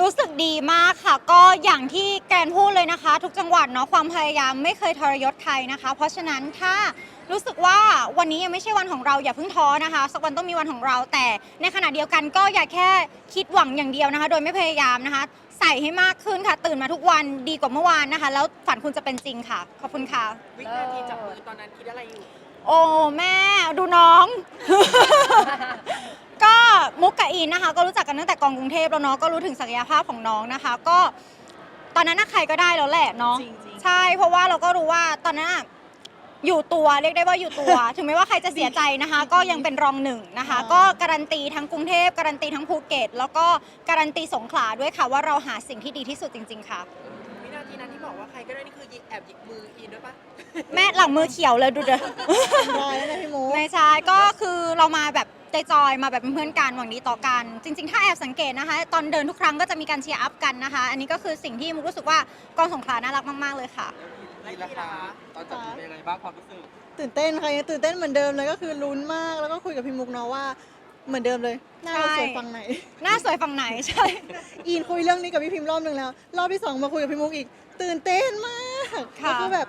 รู้สึกดีมากค่ะ ก็อย่างที่แกรนพูดเลยนะคะ ทุกจังหวัดเนาะความพยายามไม่เคยทรยศใครนะคะ เพราะฉะนั้นถ้ารู้สึกว่าวันนี้ยังไม่ใช่วันของเราอย่าเพิ่งท้อนะคะ สักวันต้องมีวันของเรา แต่ในขณะเดียวกันก็อย่าแค่คิดหวังอย่างเดียวนะคะ โดยไม่พยายามนะคะ ใส่ให้มากขึ้นค่ะ ตื่นมาทุกวันดีกว่าเมื่อวานนะคะ แล้วฝันคุณจะเป็นจริงค่ะ ขอบคุณค่ะ วินาทีจับมือตอนนั้นคิดอะไรอยู่ โอ้แม่ดูน้องก็มุกกับ อินนะคะ ก็รู้จักกันตั้งแต่กองกรุงเทพแล้วเนาะก็รู้ถึงศักยภาพของน้องนะคะ ก็ตอนนั้นน่ะใครก็ได้แล้วแหละเนาะจริงๆ ใช่เพราะว่าเราก็รู้ว่าตอนนั้นน่ะอยู่ตัวเรียกได้ว่าอยู่ตัว ถึงแม้ว่าใครจะเสียใจนะคะ ก็ยังเป็นรองหนึ่งนะคะ อ่า ก็การันตีทั้งกรุงเทพการันตีทั้งภูเก็ต แล้วก็การันตีสงขลาด้วยค่ะ ว่าเราหาสิ่งที่ดีที่สุดจริง ๆ ค่ะ วินาทีนั้นที่บอกว่าใครก็ได้นี่คือยิแอบหยิกมืออินด้วยปะแม่หลังมือเขียวเลยดูเด้อ ได้แล้วนะพี่มุกไม่ใช่ก็คือเรามาแบบ ใจจอยๆมาแบบเป็นเพื่อนกันหวังดีต่อกัน จริง ๆ ถ้าแอบสังเกตนะคะ ตอนเดินทุกครั้งก็จะมีการเชียร์อัพกันนะคะ อันนี้ก็คือสิ่งที่มุกรู้สึกว่ากองสงขลาน่ารักมากๆเลยค่ะและที่ล่ะคะตอนจับมือเป็นยังไงบ้างความรู้สึกตื่นเต้นค่ะยังตื่นเต้นเหมือนเดิมเลยก็คือลุ้นมากแล้วก็คุยกับพี่มุกเนาะว่าเหมือนเดิมเลยหน้าเราใช่ สวยฝั่งไหน หน้าสวยฝั่งไหนใช่ อีนคุยเรื่องนี้กับพี่พิมพ์รอบหนึ่งแล้ว รอบที่สองมาคุยกับพี่มุกอีก ตื่นเต้นมากค่ะก็คือแบบ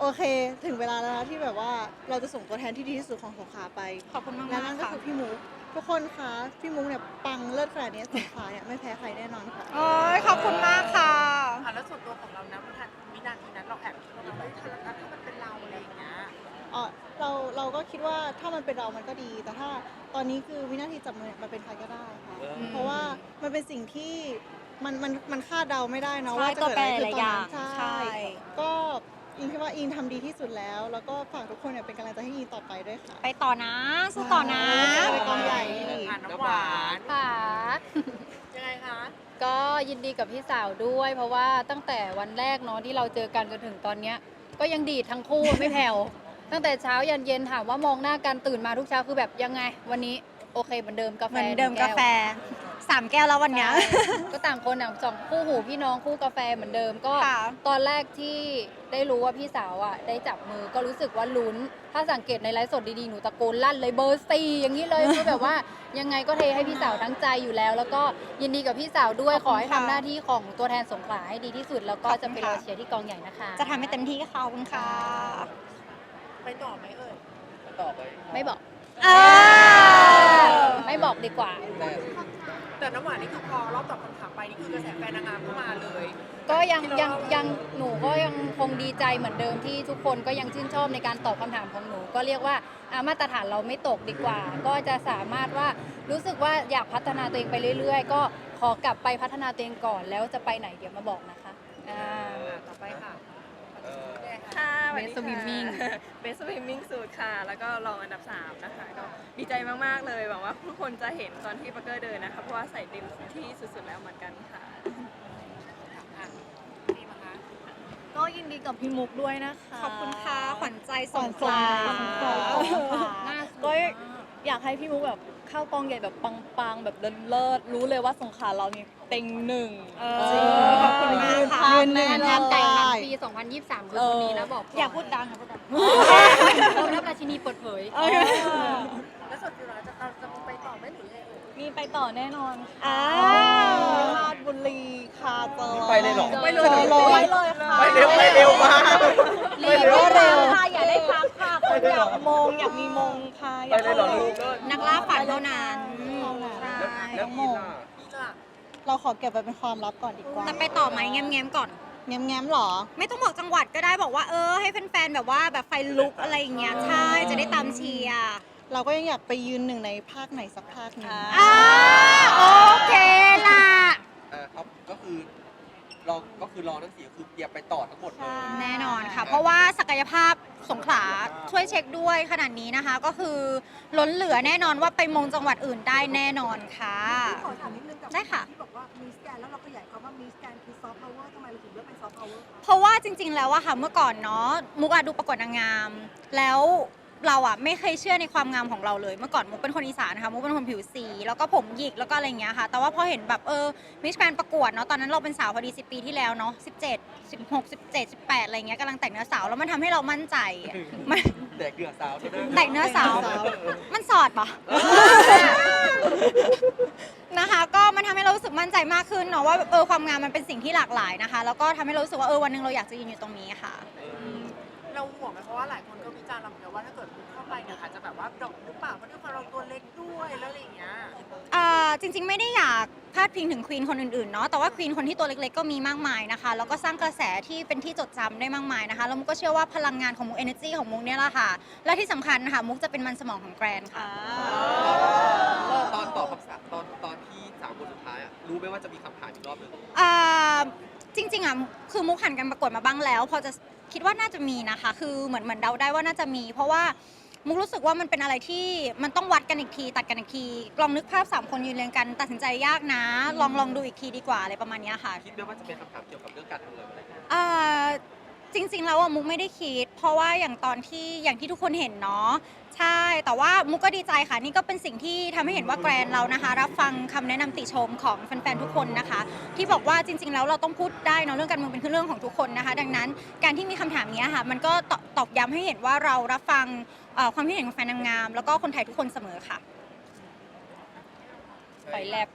โอเค ถึงเวลาแล้วนะที่แบบว่าเราจะส่งตัวแทนที่ดีที่สุดของสงขลาไปขอบคุณมากและนั่นๆก็ค่ะคือพี่มุกทุกคนคะพี่มุกเนี่ยปังเลิศขนาดนี้สงขลาเนี่ยไม่แพ้ใครแน่นอนค่ะ โอ้ยขอบคุณมากค่ะ อะแล้วส่วนตัวของเรานะวินาทีนั้นเราแอบคิดว่าเราเฮ้ยถ้าถ้ามันเป็นเราอะไรอย่างเงี้ยอ๋อเราเราก็คิดว่าถ้ามันเป็นเรามันก็ดี แต่ถ้าตอนนี้คือวินาทีจับมือเนี่ยมันเป็นใครก็ได้ค่ะเออมเพราะว่ามันเป็นสิ่งที่มันมันมันคาดเดาไม่ได้เนาะใช่ว่าจะตัวเกิดแปรอะไรหขึ้ลานยตออนย่างนั้นใช่ ก็ อินคิดว่าอินทำดีที่สุดแล้ว แล้วก็ฝากทุกคนเนี่ยเป็นกำลังใจให้อินต่อไปด้วยค่ะ ไปต่อนะสู้ต่อนะไปกองใหญ่อ่านน้ำหวานค่ะ ยังไงคะก็ยินดีกับพี่สาวด้วย เพราะว่าตั้งแต่วันแรกเนาะที่เราเจอกันจนถึงตอนเนี้ย ก็ยังดีดทั้งคู่ ไม่แผ่วตั้งแต่เช้ายันเย็นถามว่ามองหน้ากันตื่นมาทุกเช้าคือแบบยังไง วันนี้โอเคเหมือนเดิมกาแฟเหมือนเดิมหงกาแฟ สามแก้วแล้ววันเนี้ยใช่ก็ต่างคนต่างสองคู่หูพี่น้องคู่กาแฟเหมือนเดิมก็ ค่ะ ตอนแรกที่ได้รู้ว่าพี่สาวอะได้จับมือก็รู้สึกว่าลุ้น ถ้าสังเกตในไลฟ์สดดีๆหนูตะโกนลั่นเลยเบอร์สี่อย่างนี้เลยคือแบบว่ายังไงก็เทให้พี่สาวทั้งใจอยู่แล้ว แล้วก็ยินดีกับพี่สาวด้วยขอบขคุณอให้ค่ะทำหน้าที่ของตัวแทนสงขลาให้ดีที่สุด แล้วก็ขอบคุณจะไปรอค่ะเชียร์ที่กองใหญ่นะคะ จะทำให้เต็มที่ค่ะขอบคุณค่ะไปต่อไหมเอ่ยต่อไปไม่บอก เออ ไม่บอกดีกว่า แต่ แต่น้ำหวานนี่คือพอรอบตอบคำถามไปนี่คือกระแสแฟนนางงามเข้ามาเลยก็ยังที่เรายังยังหนูก็ยังคงดีใจเหมือนเดิมที่ทุกคนก็ยังชื่นชอบในการตอบคำถามของหนู ก็เรียกว่าอะมาตรฐานเราไม่ตกดีกว่า ก็จะสามารถว่ารู้สึกว่าอยากพัฒนาตัวเองไปเรื่อย ๆ ก็ขอกลับไปพัฒนาตัวเองก่อนแล้วจะไปไหนเดี๋ยวมาบอกนะคะอ่า อะต่อไปค่ะเออ ค่ะสวัสดี Best Swimming เบสสวิมมิ่งสูตรค่ะ แล้วก็รองอันดับ 3 นะคะ ก็ดีใจมาก ๆ เลยหวังว่าทุกคนจะเห็นตอนที่ปักเกอร์เดินนะคะ เพราะว่าใส่เต็มที่สุด ๆ แล้วเหมือนกันค่ะอะนี่มาคะก็ยินดีกับพี่มุกด้วยนะคะ ขอบคุณค่ะ ขวัญใจสงขลาขวัญใจน่าสก็วยอยากให้พี่มุกแบบเข้ากองใหญ่แบบปังๆ แบบเลิศๆรู้เลยว่าสงขลาเรานี่เต็งหนึ่งเออขอบคุณมากค่ะยืนหนึ่งงานเลงานแต่งงานยปี 2023 คือคนนี้นะบอกก่นอย่าพูดดังอย่าพูดดังเรารับราชินีเปิดเผยแล้วส่วนตัวเราจะเราจะไปต่อไหมหรือยังไงเอ่ยมีไปต่อแน่นอนอ่าราชบุรีค่ะเจอไปเลยเหรอไปเลยเจอเลยไปเลยค่ะไปเร็วไปเร็วมากรีบรวดเร็วค่ะอย่าได้พักค่ะคนอยากมงอยากมีมงค่ะอยากไปเลยเหรอลูกนักล่าฝันเท่านั้น ใช่ ใช่ แล้วอีล่ะ นี่จ้ะ เราขอเก็บไว้เป็นความลับก่อนดีกว่าแต่ไปต่อไหมแง้มๆก่อน แง้มๆหรอ ไม่ต้องบอกจังหวัดก็ได้บอกว่าเออให้แฟนๆแบบว่าแบบไฟลุกอะไรอย่างเงี้ยใช่จะได้ตามเชียร์เราก็ยังอยากไปยืนหนึ่งในภาคไหนสักภาคหนึ่งอ่าโอเคล่ะ เออครับก็คือ รอก็คือรอทั้งสี่คือเตรียมไปต่อทั้งหมดเลยแน่นอนค่ะ เพราะว่าศักยภาพสงขลาช่วยเช็คด้วยขนาดนี้นะคะ ก็คือล้นเหลือแน่นอนว่าไปมงจังหวัดอื่นได้แน่นอนค่ะ ขอถามนิดนึงกับได้ค่ะ ที่บอกว่ามีสแกนแล้วเราขยายความว่ามีสแกนคือซอฟต์พาวเวอร์ทำไมเราถึงเลือกเป็นซอฟต์พาวเวอร์เพราะว่าจริงๆ แล้วอะค่ะเมื่อก่อนเนาะมุกอะดูประกวดนางงาม แล้ว เราอะไม่เคยเชื่อในความงามของเราเลย เมื่อก่อนมุกเป็นคนอีสานนะคะมุกเป็นคนผิวสี แล้วก็ผมหยิกแล้วก็อะไรอย่างเงี้ยค่ะ แต่ว่าพอเห็นแบบเออมิสแกรนประกวดเนาะตอนนั้นเราเป็นสาวพอดี 10 ปีที่แล้วเนาะ17 16 17 18อะไรเงี้ยกำลังแต่งเนื้อสาวแล้วมันทำให้เรามั่นใจอะมันแดกเดือดสาวใช่ไหมแต่งเนื้อสาวมันสอดปะ นะคะก็มันทำให้เรารู้สึกมั่นใจมากขึ้นเนาะว่าเออความงามมันเป็นสิ่งที่หลากหลายนะคะ แล้วก็ทำให้เรารู้สึกว่าเออวันหนึงเราอยากจะยืนอยู่ตรงนี้ค่ะ เราห่วงไหมเพราะว่าหลายคนก็วิจารณ์เรา ริง ๆ ไม่ได้อยากพาดพิงถึงควีนคนอื่นๆเนาะแต่ว่าควีนคนที่ตัวเล็กๆก็มีมากมายนะคะแล้วก็สร้างกระแสที่เป็นที่จดจำได้มากมายนะคะแล้วมุกก็เชื่อว่าพลังงานของมุก energy ของมุกเนี่ยแหละค่ะ และที่สำคัญนะคะมุกจะเป็นมันสมองของแกรนค่ะ ตอนตอบคำถามตอนตอนที่สามคนสุดท้ายอะรู้ไหมว่าจะมีคำถามอีกรอบหนึ่งอ่าจริงๆอะคือมุกผ่านการประกวดมาบ้างแล้ว พอจะคิดว่าน่าจะมีนะคะ คือเหมือนเหมือนเดาได้ว่าน่าจะมี เพราะว่า มุกรู้สึกว่ามันเป็นอะไรที่มันต้องวัดกันอีกที ตัดกันอีกทีลองนึกภาพสามคนยืนเรียงกัน ตัดสินใจยากนะ ลองลองดูอีกทีดีกว่าอะไรประมาณเนี้ยค่ะ คิดไหมว่าจะเป็นคำถามเกี่ยวกับเรื่องการทำเงินอะไรอย่างเงี้ยอ่า จริงๆแล้วอะมุกไม่ได้คิด เพราะว่าอย่างตอนที่อย่างที่ทุกคนเห็นเนาะใช่ แต่ว่ามุกก็ดีใจค่ะนี่ก็เป็นสิ่งที่ทำให้เห็นว่าแกรนเรานะคะ รับฟังคำแนะนำติชมของแฟนๆทุกคนนะคะ ที่บอกว่าจริง ๆ แล้วเราต้องพูดได้เนาะเรื่องการเมืองเป็นเรื่องของทุกคนนะคะ ดังนั้นการที่มีคำถามเนี้ยค่ะ มันก็ตอบตอกย้ำให้เห็นว่าเรารับฟังเอ่อความคิดเห็นของแฟนนางงาม แล้วก็คนไทยทุกคนเสมอค่ะไฟแลบ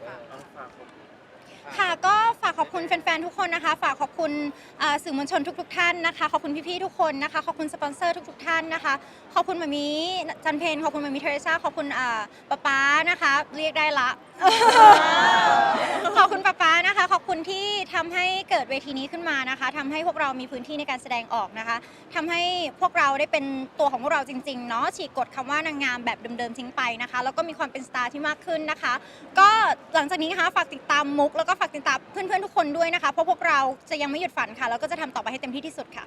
ค่ะก็ฝากขอบคุณแฟนๆ ทุกคนนะคะ ฝากขอบคุณเอ่อสื่อมวลชนทุกๆ ท่านนะคะ ขอบคุณพี่ๆ ทุกคนนะคะ ขอบคุณสปอนเซอร์ทุกๆ ท่านนะคะ ขอบคุณมามีจันเพนขอบคุณมามีเทเรซ่าขอบคุณอ่าป๊าป๊านะคะ เรียกได้ละ ขอบคุณป๊าป๊านะคะ ขอบคุณที่ทำให้เกิดเวทีนี้ขึ้นมานะคะทำให้พวกเรามีพื้นที่ในการแสดงออกนะคะทำให้พวกเราได้เป็นตัวของพวกเราจริงๆเนาะฉีกกฎคำว่านางงามแบบเดิมๆทิ้งไปนะคะ แล้วก็มีความเป็นสตาร์ที่มากขึ้นนะคะ ก็หลังจากนี้นะคะฝากติดตามมุก แล้วก็ฝากติดตามเพื่อนๆทุกคนด้วยนะคะเพราะพวกเราจะยังไม่หยุดฝันค่ะแล้วก็จะทำต่อไปให้เต็มที่ที่สุดค่ะ